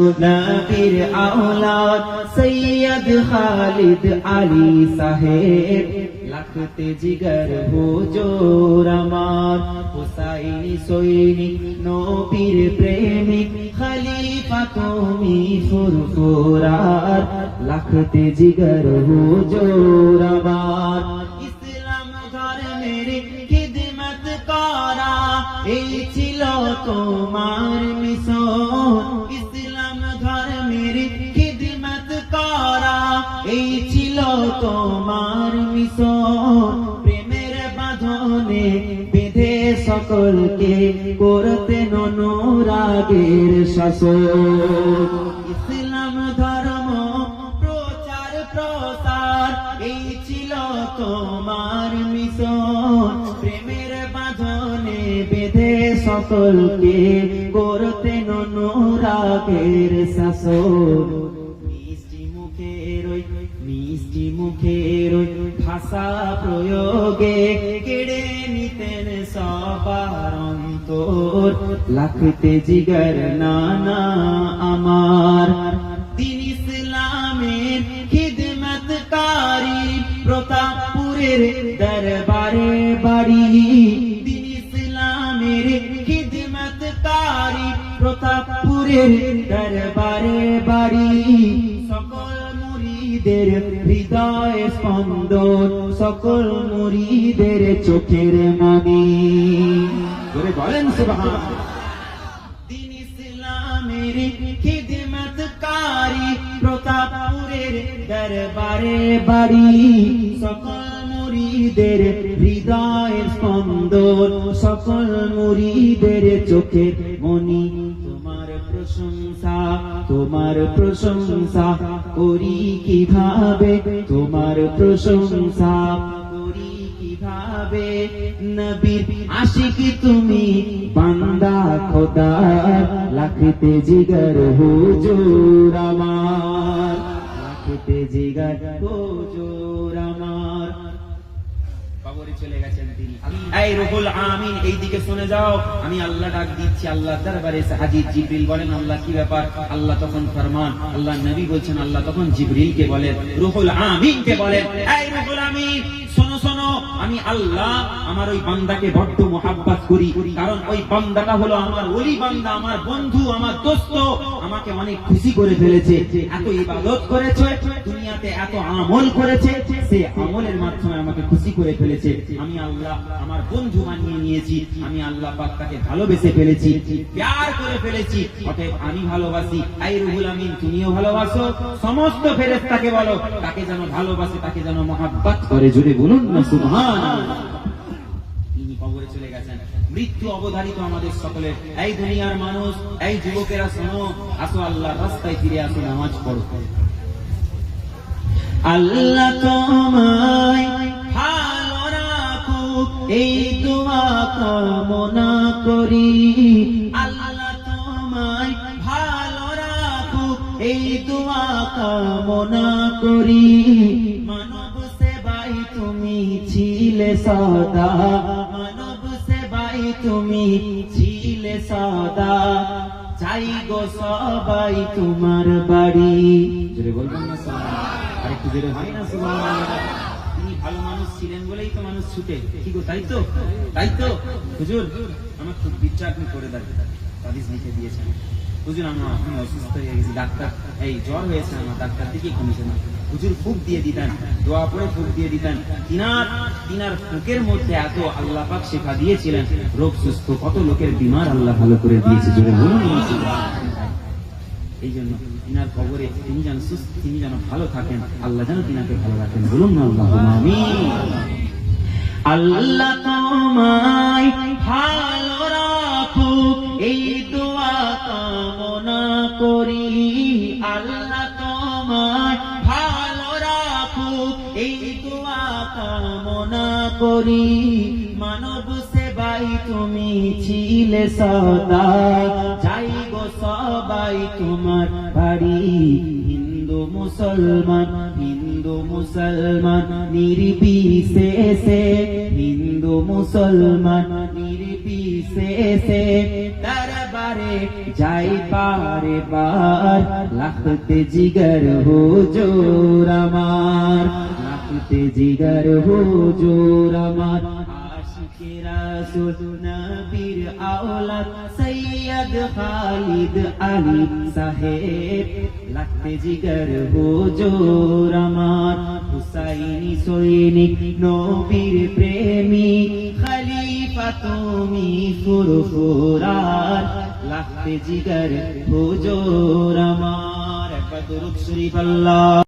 নবীর আওলাদ সৈয়দ খালিদ আলী সাহেব, লাখতে জিগর হুজুর আমার। হুসাইনি সৈনিক, নবীর প্রেমিক, খলিফা তুমি ফুরফুরার। লাখতে জিগর হুজুর আমার। করা, এই ছিল তোমার মিশন। প্রেমের বাঁধনে বেঁধে সকলকে করতে ননুরাগের শাসন। ইসলাম ধর্ম, প্রচার, প্রসার, এই ছিল তোমার মিশন। প্রেমের বাঁধনে বেঁধে সকলকে করতে ননুরাগের শাসন। মিষ্টি মুখের ওই মিষ্টি মুখের ওই ভাষা প্রয়োগে কেড়ে নিতেন সবার অন্তর। লাখতে জিগর নানা আমার। দিন ইসলামের খিদমতকারী প্রতাপপুরের দরবারে বাড়ি। দিন ইসলামের খিদমতকারী প্রতাপপুরের দরবারে বাড়ি। মুরিদের হৃদয় স্পন্দন, সকল মুরিদের চোখের মনি। বলেন দিন ইসলামের খিদমতকারী প্রতাপপুরের দরবারে বাড়ি, সকল মুরিদের হৃদয় স্পন্দন, সকল মুরিদের চোখের প্রশংসা, তোমার প্রশংসা করি কীভাবে? তোমার প্রশংসা করি কীভাবে? নবীর আশিকি তুমি, বান্দা খোদা, লাখতে জিগর হুজুর। এই রুহুল আমিন, এই শুনে যাও। আমি আল্লাহ ডাক দিচ্ছি আল্লাহ দরবারে হাজির। জিবরিল বলেন, আল্লাহ কি ব্যাপার? আল্লাহ তখন ফরমান, আল্লাহ নবী বলছেন, আল্লাহ তখন জিবরিলকে বলেন, রুহুল আমিনকে বলেন, এই রুহুল শোনো, আমি আল্লাহ আমার ওই বান্দাকে বড্ড মোহাব্বত করি। কারণ ওই বান্দাটা হলো আমার ওলি বান্দা, আমার বন্ধু, আমার দোস্ত, আমাকে অনেক খুশি করে ফেলেছে, এত ইবাদত করেছে, দুনিয়াতে এত আমল করেছে, সে আমলের মাধ্যমে আমাকে খুশি করে ফেলেছে। আমি আল্লাহ আমার বন্ধু বানিয়ে নিয়েছি, আমি আল্লাহ পাক ভালোবেসে ফেলেছি, প্যার করে ফেলেছি, অতএব আমি ভালোবাসি। আই রুহুল আমিন, তুমিও ভালোবাসো, সমস্ত ফেরেশতাকে বলো, তাকে যেন ভালোবাসে, তাকে যেন মহাব্বত করে। জুড়ে বলুন। তিনি কবরে চলে গেছেন। মৃত্যু অবধারিত আমাদের সকলের। এই দুনিয়ার মানুষ এই যুবকেরা শোনো আসো আল্লাহর রাস্তায় ফিরে আসো নামাজ পড়ো। আল্লাহ তোমায় ভালো রাখুক এই দোয়া কামনা করি। আল্লাহ তোমায় ভালো রাখুক এই দোয়া কামনা করি। মানব সেবাই তুমি ছিলে সদা। মানব সেবাই তুমি ছিলে সদা। চাই গো সবাই তোমার বাড়ি। জোরে বলবেন না একটু জোরে হয় না। তিনি ভালো মানুষ ছিলেন বলেই তো মানুষ ছুটে। কি গো, তাই তো? তাই তো? হুজুর, আমার খুব বিচ্ছা আপনি করে দেন। তাবিজ লিখে দিয়েছেন। হুজুর, আমি অসুস্থ হয়ে গেছি, ডাক্তার। এই জ্বর হয়েছে আমার, ডাক্তার দিকেই কমেছে না হুজুর ফুক দিয়ে দিতেন, দোয়া পরে ফুক দিয়ে দিতেন। তিনার তিনার ফুকের মধ্যে এত আল্লাহ পাক শেফা দিয়েছিলেন, রোগ সুস্থ, কত লোকের বিমার আল্লাহ ভালো করে দিয়েছে, জোরে বলুন। এই জন্য তিনার কবরে তিনি যেন সুস্থ, তিনি যেন ভালো থাকেন, আল্লাহ যেন তিনাকে ভালো রাখেন। বলুন না আল্লাহ আল্লাহ তোমায় ভালো রাখুক, এই দোয়া কামনা করি। আল্লাহ তোমায় এই দোয়া কামনা করি। মানব সেবাই তুমি ছিলে সদা। যাই গো সবাই তোমার বাড়ি। হিন্দু মুসলমান হিন্দু মুসলমান, নির্বিশেষে হিন্দু মুসলমান, নির্বিশেষে দরবার যাই পারে বার, লাখতে জিগর হুজুর আমার। লাখতে জিগর হুজুর আমার আশিকে রাসূল নবীর আওলাদ সৈয়দ খালিদ আলী সাহেব। লাগতে জিগর হুজুর আমার, হুসাইনি সৈনিক নবীর প্রেমী। খলিফা তুমি ফুরফুরার লাগতে জিগর হুজুর আমার। একবার দুরুদ শরীফ আল্লাহ।